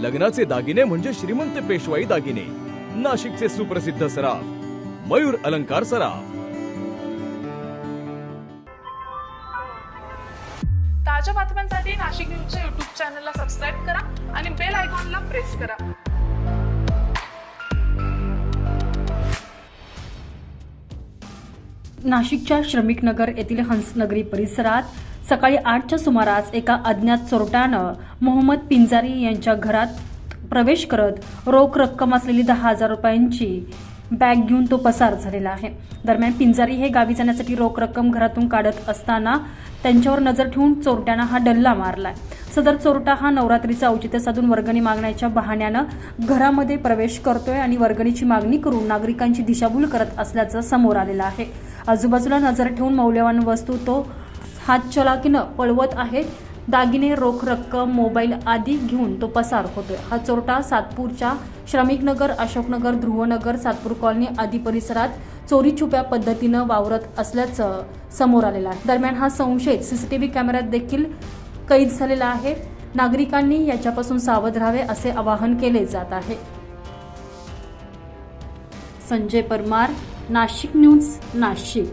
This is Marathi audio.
लग्नाचे दागिने म्हणजे श्रीमंत पेशवाई दागिने. नाशिकचे सुप्रसिद्ध सराफ मयूर अलंकार सराफ. ताज्या बातम्यांसाठी नाशिक न्यूजच्या युट्यूब चॅनलला सबस्क्राईब करा आणि बेल आयकॉनला प्रेस करा. नाशिकच्या श्रमिक नगर येथील हंसनगरी परिसरात सकाळी आठच्या सुमारास एका अज्ञात चोरट्यानं मोहम्मद पिंजारी यांच्या घरात प्रवेश करत रोख रक्कम असलेली दहा हजार रुपयांची बॅग घेऊन तो पसार झालेला आहे. दरम्यान पिंजारी हे गावी जाण्यासाठी रोख रक्कम घरातून काढत असताना त्यांच्यावर नजर ठेवून चोरट्यानं हा डल्ला मारलाय. सदर चोरटा हा नवरात्रीचं औचित्य साधून वर्गणी मागण्याच्या बहाण्यानं घरामध्ये प्रवेश करतोय आणि वर्गणीची मागणी करून नागरिकांची दिशाभूल करत असल्याचं समोर आलेलं आहे. आजूबाजूला नजर ठेवून मौल्यवान वस्तू तो हातचलाकीनं पळवत आहे दागिने रोख रक्कम मोबाईल आदी घेऊन तो पसार होतोय. हा चोरटा सातपूरच्या श्रमिकनगर अशोकनगर ध्रुवनगर सातपूर कॉलनी आदी परिसरात चोरी छुप्या पद्धतीनं वावरत असल्याचं समोर आलेलं आहे. दरम्यान हा संशयित सीसीटीव्ही कॅमेऱ्यात देखील कैद झालेला आहे. नागरिकांनी याच्यापासून सावध राहावे असे आवाहन केले जात आहे. संजय परमार नाशिक न्यूज नाशिक.